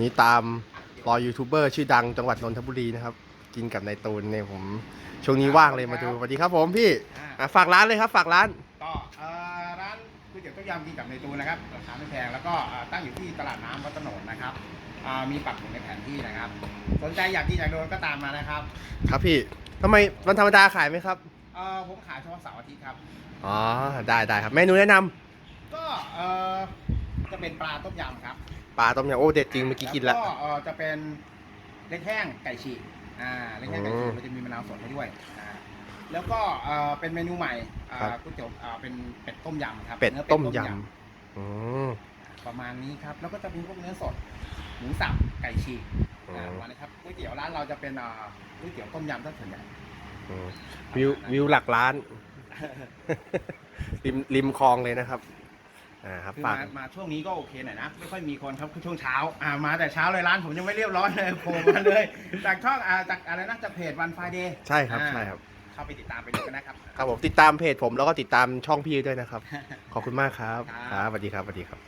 นี่ตามรอยูทูบเบอร์ชื่อดังจังหวัดนนทบุรีนะครับ กินกับนายตูนเนี่ยผมช่วงนี้ว่างเลยมาดูสวัสดีครับผมพี่อ่าอะฝากร้านเลยครับ ฝากร้านก็เอ่อร้านก๋วยเตี๋ยวต้มยำกินกับในตูนนะครับราคาไม่แพงแล้วก็เอ่อตั้งอยู่ที่ตลาดน้ำวัดโตนนนะครับอ่ามีปักหมุดในแผนที่นะครับ สนใจอยากกินอยากโดนก็ตามมานะครับครับพี่ทำไมวันธรรมดาขายไหมครับเอ่อผมขายเฉพาะเสาร์อาทิตย์ครับ อ๋อได้ได้ครับเมนูแนะนำก็เอ่อจะเป็นปลาต้มยำครับ ปลาต้มยำโอ้เด็ดจริงเมื่อกี้กินแล้วก็เอ่อจะเป็นเล็กแห้งไก่ฉีกอ่าเล็กแห้งไก่ฉีอืกมมันจะมีมะนาวสดให้ด้วยอ่าแล้วก็เอ่อเป็นเมนูใหม่อ่าครับ ก๋วยเตี๋ยวอ่าเป็นเป็ดต้มยำครับเป็ดนื้อต้มยำอืม ประมาณนี้ครับ แล้วก็จะมีพวกเนื้อสด หมูสับไก่ฉีกอือ่ามประมาณนี้ครับก๋วยเตี๋ยวร้านเราจะเป็นอ่าก๋วยเตี๋ยวต้มยำซะส่วนใหญ่อืมวิววิวหลักล้าน ริมริมคลองเลยนะครับ อ่าครับคือฝากมามาช่วงนี้ก็โอเคหน่อยนะ ไม่ค่อยมีคนครับคือช่วงเช้าอ่ามาแต่เช้าเลยร้านผมยังไม่เรียบร้อยเลยโผล่มาเลย จากช่องอ่าจากอะไรนะจากเพจวันไฟเดย์ใช่ครับใช่ครับ เข้าไปติดตามไปดูกันนะครับ ครับผมติดตามเพจผมแล้วก็ติดตามช่องพี่ด้วยนะครับ ขอบคุณมากครับครับ ครับสวัสดีครับสวัสดีครับ